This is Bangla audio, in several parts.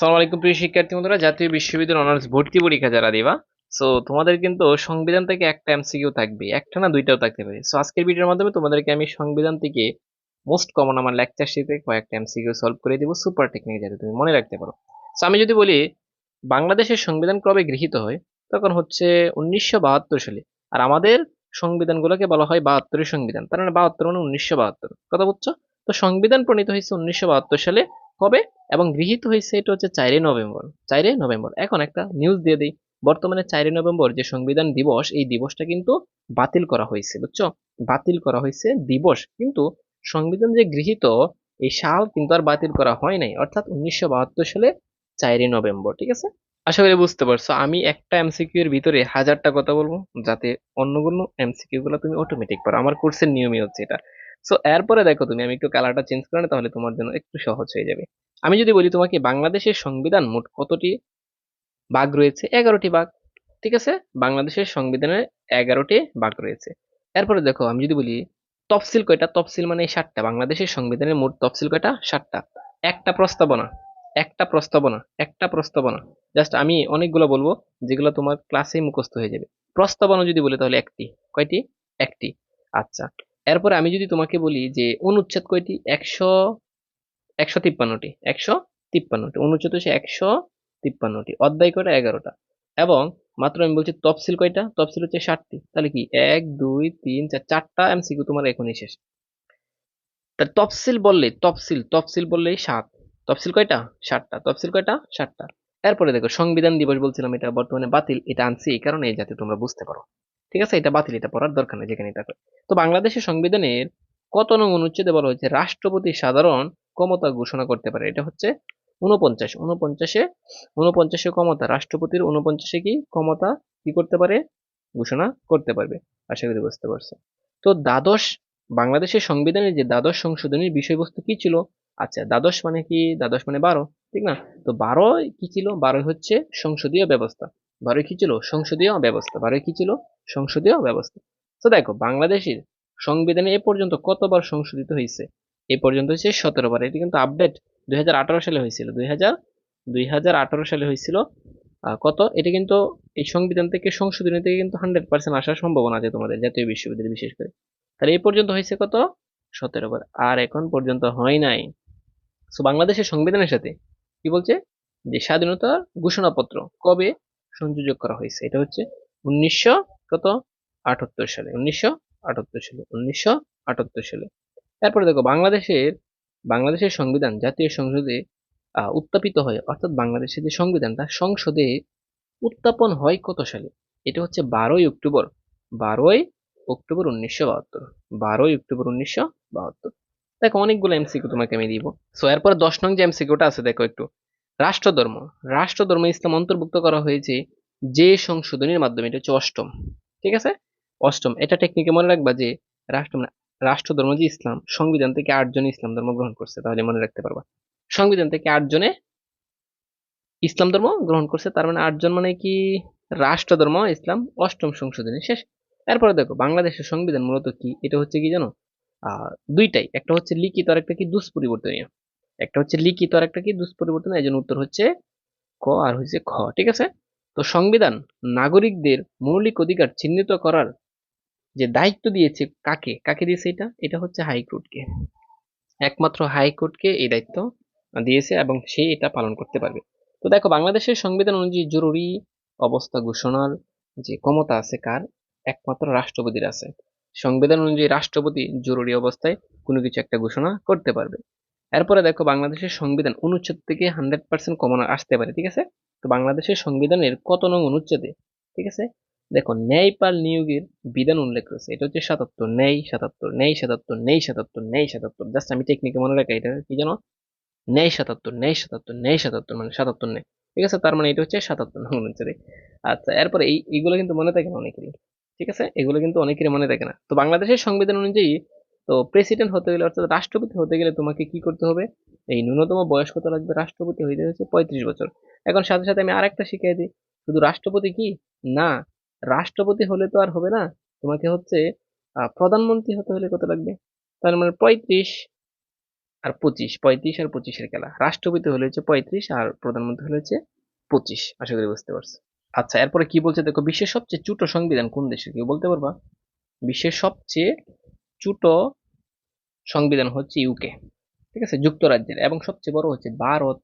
আসসালামু আলাইকুম প্রিয় শিক্ষার্থী বন্ধুরা, জাতীয় বিশ্ববিদ্যালয় অনার্স ভর্তি পরীক্ষা যারা দিবা সো তোমাদের কিন্তু সংবিধান থেকে একটা এমসিকিউ থাকবে, একটা না দুইটাও থাকতে পারে। সো আজকের ভিডিওর মাধ্যমে তোমাদেরকে আমি সংবিধান থেকে মোস্ট কমন আমার লেকচার শিটে কয়েকটা এমসিকিউ সলভ করে দিব সুপার টেকনিক যাতে তুমি মনে রাখতে পারো। সো আমি যদি বলি, বাংলাদেশের সংবিধান কবে গৃহীত হয়? তখন হচ্ছে উনিশশো বাহাত্তর সালে। আর আমাদের সংবিধানগুলোকে বলা হয় বাহাত্তরের সংবিধান, তার মানে বাহাত্তর মানে উনিশশো বাহাত্তর। কথা বুঝছ? তো সংবিধান প্রণীত হয়েছে উনিশশো বাহাত্তর সালে কবে? এবং গৃহীত হয়েছে এটা হচ্ছে চারই নভেম্বর। চারই নভেম্বর। এখন একটা নিউজ দিয়ে দিই। বর্তমানে চারই নভেম্বর যে সংবিধান দিবস, এই দিবসটা কিন্তু বাতিল করা হয়েছে, বুঝছ? বাতিল করা হয়েছে দিবস। কিন্তু সংবিধান যে গৃহীত, এই সাল কিন্তু আর বাতিল করা হয় নাই। অর্থাৎ উনিশশো বাহাত্তর সালে চারই নভেম্বর, ঠিক আছে? আশা করি বুঝতে পারছ। আমি একটা এমসিকিউ এর ভিতরে হাজারটা কথা বলব, যাতে অন্যগুলো এমসিকিউ গুলো তুমি অটোমেটিক পারো। আমার কোর্সের নিয়মই হচ্ছে এটা। সো এরপরে দেখো তুমি, আমি একটু কালারটা চেঞ্জ করে না তাহলে তোমার জন্য একটু সহজ হয়ে যাবে। আমি যদি বলি তোমাকে বাংলাদেশের সংবিধান মোট কতটি ভাগ রয়েছে? এগারোটি বাঘ ঠিক আছে? বাংলাদেশের সংবিধানের এগারোটি বাঘ রয়েছে। এরপরে দেখো, আমি যদি বলি তফসিল কয়টা? তফসিল মানে এই সাতটা। বাংলাদেশের সংবিধানের মোট তফসিল কয়টা? সাতটা। একটা প্রস্তাবনা একটা প্রস্তাবনা একটা প্রস্তাবনা। জাস্ট আমি অনেকগুলো বলব, যেগুলো তোমার ক্লাসেই মুখস্থ হয়ে যাবে। প্রস্তাবনা যদি বলি তাহলে একটি। কয়টি? একটি। আচ্ছা। এরপরে আমি যদি তোমাকে বলি যে অনুচ্ছেদ কয়টি? একশো একশো তিপ্পান্নটি। একশো তিপ্পান্নটি। অনুচ্ছেদ হচ্ছে একশো তিপ্পান্নটি। অধ্যায় কয়টা? এগারোটা। এবং মাত্র আমি বলছি তফসিল কয়টা? তফসিল হচ্ছে ষাটটি। তাহলে কি? এক, দুই, তিন, চার, চারটা এমসিকিউ তোমার এখনই শেষ। তা তফসিল বললে তফসিল তফসিল বললেই সাত। তফসিল কয়টা? ষাটটা তফসিল কয়টা? ষাটটা এরপরে দেখো, সংবিধান দিবস বলছিলাম এটা, বর্তমানে বাতিল। এটা আনছি এই কারণে যাতে তোমরা বুঝতে পারো। ঠিক আছে? এটা বাতিল, এটা পড়ার দরকার নেই যেখানে করে তো বাংলাদেশের সংবিধানের কত নং অনুচ্ছেদে বলা হয়েছে, রাষ্ট্রপতি সাধারণ ক্ষমতা ঘোষণা করতে পারে। এটা হচ্ছে উনপঞ্চাশ উনপঞ্চাশে উনপঞ্চাশে ক্ষমতা, রাষ্ট্রপতির উনপঞ্চাশে কি ক্ষমতা কি করতে পারে? ঘোষণা করতে পারবে। আশা করি বুঝতে পারছ। তো দ্বাদশ, বাংলাদেশের সংবিধানের যে দ্বাদশ সংশোধনীর বিষয়বস্তু কি ছিল? আচ্ছা দ্বাদশ মানে কি? দ্বাদশ মানে বারো, ঠিক না? তো বারো কি ছিল? বারো হচ্ছে সংসদীয় ব্যবস্থা। বারোই কি ছিল? সংসদীয় ব্যবস্থা। বারোই কি ছিল? সংসদীয় ব্যবস্থা। তো দেখো, বাংলাদেশের সংবিধানে এ পর্যন্ত কতবার সংশোধিত হয়েছে এ পর্যন্ত হচ্ছে সতেরো বার। এটি কিন্তু আপডেট দুই হাজার আঠারো সালে হয়েছিল দুই হাজার, দুই সালে হয়েছিল কত? এটা কিন্তু এই সংবিধান থেকে, সংশোধনী থেকে কিন্তু হান্ড্রেড পার্সেন্ট আসার সম্ভাবনা আছে তোমাদের, জাতীয় বিশ্ববিদ্যালয় বিশেষ করে। তাহলে এই পর্যন্ত হয়েছে কত? সতেরো বার। আর এখন পর্যন্ত হয় নাই। সো বাংলাদেশের সংবিধানের সাথে কি বলছে? যে স্বাধীনতার ঘোষণাপত্র কবে সংযোজক করা হয়েছে। এটা হচ্ছে উনিশশো কত? আটাত্তর সালে। উনিশশো আটাত্তর সালে। উনিশশো আটাত্তর সালে। তারপরে দেখো, বাংলাদেশের বাংলাদেশের সংবিধান জাতীয় সংসদে উত্থাপিত হয়। অর্থাৎ বাংলাদেশের যে সংবিধানটা, সংসদে উত্থাপন হয় কত সালে? এটা হচ্ছে বারোই অক্টোবর। বারোই অক্টোবর উনিশশো বাহাত্তর। বারোই অক্টোবর উনিশশো বাহাত্তর। দেখো, অনেকগুলো এমসিকিউ তোমাকে আমি দিব। সো এরপরে দশ নং যে এমসিকিউটা আছে, দেখো একটু। রাষ্ট্রধর্ম। রাষ্ট্রধর্ম ইসলাম অন্তর্ভুক্ত করা হয়েছে যে সংশোধনীর মাধ্যমে, এটা হচ্ছে অষ্টম। ঠিক আছে? অষ্টম। এটা টেকনিকে মনে রাখবা যে রাষ্ট্র রাষ্ট্রধর্ম যে ইসলাম, সংবিধান থেকে আটজন ইসলাম ধর্ম গ্রহণ করছে, তাহলে মনে রাখতে পারবা। সংবিধান থেকে আটজনে ইসলাম ধর্ম গ্রহণ করছে, তার মানে আটজন মানে কি? রাষ্ট্র ধর্ম ইসলাম, অষ্টম সংশোধনী। শেষ। এরপরে দেখো, বাংলাদেশের সংবিধান মূলত কি? এটা হচ্ছে কি জানো? দুইটাই। একটা হচ্ছে লিখিত আর একটা কি দুষ্পরিবর্তনীয়। একটা হচ্ছে লিখিত আর একটা কি? দুষ্পরিবর্তন, এই জন্য উত্তর হচ্ছে ক আর হচ্ছে খ, ঠিক আছে? তো সংবিধান নাগরিকদের মৌলিক অধিকার চিহ্নিত করার যে দায়িত্ব দিয়েছে কাকে? কাকে দিয়েছে এটা? এটা হচ্ছে হাইকোর্টকে। একমাত্র হাইকোর্টকে এই দায়িত্ব দিয়েছে এবং সে এটা পালন করতে পারবে। তো দেখো, বাংলাদেশের সংবিধান অনুযায়ী জরুরি অবস্থা ঘোষণার যে ক্ষমতা আছে কার? একমাত্র রাষ্ট্রপতির আছে। সংবিধান অনুযায়ী রাষ্ট্রপতি জরুরি অবস্থায় কোনো কিছু একটা ঘোষণা করতে পারবে। এরপরে দেখো বাংলাদেশের সংবিধান অনুচ্ছেদ থেকে হান্ড্রেড পার্সেন্ট কমন আসতে পারে, ঠিক আছে? তো বাংলাদেশের সংবিধানের কত নং অনুচ্ছেদে, ঠিক আছে? দেখো, ন্যায়পাল নিয়োগের বিধান উল্লেখ করেছে এটা হচ্ছে সাতাত্তর, ন্যায় সাতাত্তর ন্যায় সাতাত্তর ন্যায় সাতাত্তর ন্যায় সাতাত্তর জাস্ট আমি টেকনিকে মনে রাখা, এটা কি জানো ন্যায় সাতাত্তর ন্যায় সাতাত্তর ন্যায় সাতাত্তর মানে সাতাত্তর নেই ঠিক আছে? তার মানে এটা হচ্ছে সাতাত্তর নং অনুচ্ছেদে। আচ্ছা এরপরে এই এইগুলো কিন্তু মনে থাকে না অনেকেরই, ঠিক আছে? এগুলো কিন্তু অনেকেরই মনে থাকে না। তো বাংলাদেশের সংবিধান অনুযায়ী তো প্রেসিডেন্ট হতে গেলে, অর্থাৎ রাষ্ট্রপতি হতে গেলে তোমাকে কি করতে হবে? এই ন্যূনতম বয়স কত লাগবে রাষ্ট্রপতি হইতে হচ্ছে পঁয়ত্রিশ বছর। এখন সাথে সাথে আমি আরেকটা শিখিয়ে দিই, শুধু রাষ্ট্রপতি কি? না, রাষ্ট্রপতি হলে তো আর হবে না। তোমাকে হচ্ছে প্রধানমন্ত্রী হতে হলে কত লাগবে? তার মানে পঁয়ত্রিশ আর পঁচিশ, পঁয়ত্রিশ আর পঁচিশের খেলা। রাষ্ট্রপতি হলে হচ্ছে পঁয়ত্রিশ আর প্রধানমন্ত্রী হলে হচ্ছে পঁচিশ। আশা করি বুঝতে পারছ। আচ্ছা এরপরে কি বলছে? দেখো, বিশ্বের সবচেয়ে ছোট সংবিধান কোন দেশে কেউ বলতে পারবা? বিশ্বের সবচেয়ে ছোট সংবিধান হচ্ছে ইউকে ঠিক আছে? যুক্তরাজ্যের। এবং সবচেয়ে বড় হচ্ছে ভারত।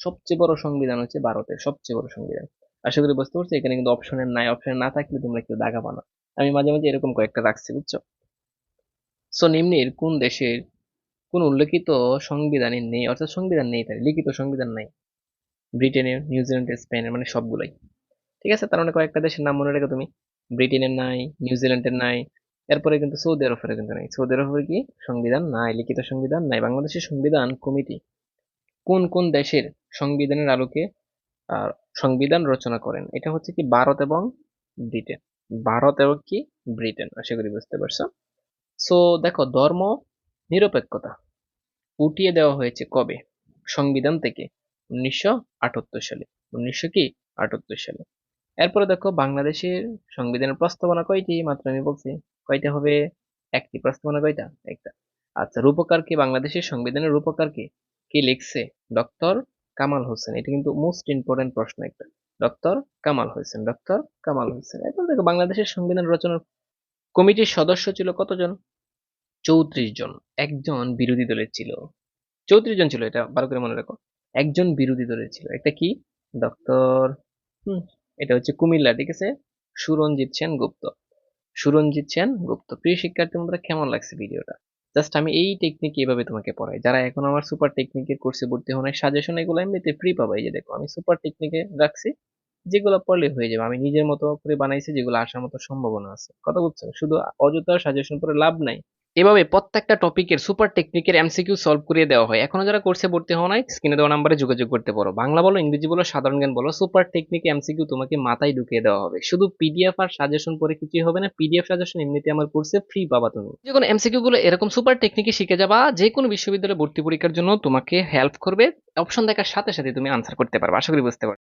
সবচেয়ে বড় সংবিধান হচ্ছে ভারতের সবচেয়ে বড় সংবিধান। আশা করি বুঝতে পারছ, এখানে কিন্তু অপশনের নাই। অপশন না থাকলে তোমরা কেউ দাগা পানো আমি মাঝে মাঝে এরকম কয়েকটা রাখছি, বুঝছ? সো নিম্নের কোন দেশের কোন উল্লেখিত সংবিধানে নেই? অর্থাৎ সংবিধান নেই তার লিখিত সংবিধান নাই। ব্রিটেনের নিউজিল্যান্ডের স্পেনের মানে সবগুলাই। ঠিক আছে? তার মানে কয়েকটা দেশের নাম মনে রেখো তুমি। ব্রিটেনের নাই নিউজিল্যান্ডের নাই এরপরে কিন্তু সৌদি আরবের কিন্তু নাই। সৌদি আরবের কি? সংবিধান নাই, লিখিত সংবিধান নাই, বাংলাদেশের সংবিধান কমিটি কোন কোন দেশের সংবিধানের আলোকে সংবিধান রচনা করেন? এটা হচ্ছে কি ভারত এবং ব্রিটেন। ভারত এবং কি? ব্রিটেন, আশা করি বুঝতে পারছ? সো, দেখো, ধর্ম নিরপেক্ষতা উঠিয়ে দেওয়া হয়েছে কবে? সংবিধান থেকে উনিশশো আটাত্তর সালে। উনিশশো কি? আটাত্তর সালে। এরপরে দেখো, বাংলাদেশের সংবিধানের প্রস্তাবনা কয়টি? মাত্র আমি বলছি। কয়টা হবে একটি প্রস্তাবনা কয়টা একটা। আচ্ছা রূপকার কে? বাংলাদেশের সংবিধানের রূপকার কে? কে লিখছে? ডক্টর কামাল হোসেন। এটা কিন্তু মোস্ট ইম্পর্টেন্ট প্রশ্ন একটা। Doctor Kamal Hossain, doctor Kamal Hossain. এরপর দেখো, বাংলাদেশের সংবিধান রচনার কমিটির সদস্য ছিল কতজন? চৌত্রিশ জন। একজন বিরোধী দলের ছিল। চৌত্রিশ জন ছিল এটা, ভালো করে মনে রাখো। একজন বিরোধী দলের ছিল। একটা কি? ডক্টর, হুম, এটা হচ্ছে কুমিল্লা, ঠিক আছে? সুরঞ্জিত সেন গুপ্ত সুরঞ্জিত সেন, গুপ্ত। প্রিয় শিক্ষার্থী, বন্ধুরা, কেমন লাগছে ভিডিওটা? জাস্ট আমি এই টেকনিক এভাবে তোমাকে পড়াই। যারা এখন আমার সুপার টেকনিকের কোর্সে ভর্তি হন সাজেশন এগুলো এমনিতে ফ্রি পাবা। এই যে দেখো, আমি সুপার টেকনিকে রাখছি, যেগুলো পড়লে হয়ে যাবে। আমি নিজের মতো করে বানাইছি, যেগুলো আসার মতো সম্ভাবনা আছে। কথা বুঝছ শুধু অযথা সাজেশন করে লাভ নাই। এভাবে প্রত্যেকটা টপিকের সুপার টেকনিকের এমসিকিউ সলভ করিয়ে দেওয়া হয়। এখনও যারা কোর্সে ভর্তি হওয়া নাই স্ক্রিনে দেওয়া নাম্বারে যোগাযোগ করতে পারো। বাংলা বলো, ইংরেজি বলো, সাধারণ জ্ঞান বলো সুপার টেকনিক এমসিকিউ তোমাকে মাথায় ঢুকিয়ে দেওয়া হবে। শুধু পিডিএফ আর সাজেশন পরে কিছুই হবে না পিডিএফ সাজেশন এমনিতে আমার কোর্সে ফ্রি পাবা তুমি। যখন এমসিকিউ গুলো এরকম সুপার টেকনিকে শিখে যাবা, যে কোনো বিশ্ববিদ্যালয়ে ভর্তি পরীক্ষার জন্য তোমাকে হেল্প করবে। অপশন দেখার সাথে সাথে তুমি আনসার করতে পারবে। আশা করি বুঝতে পারবে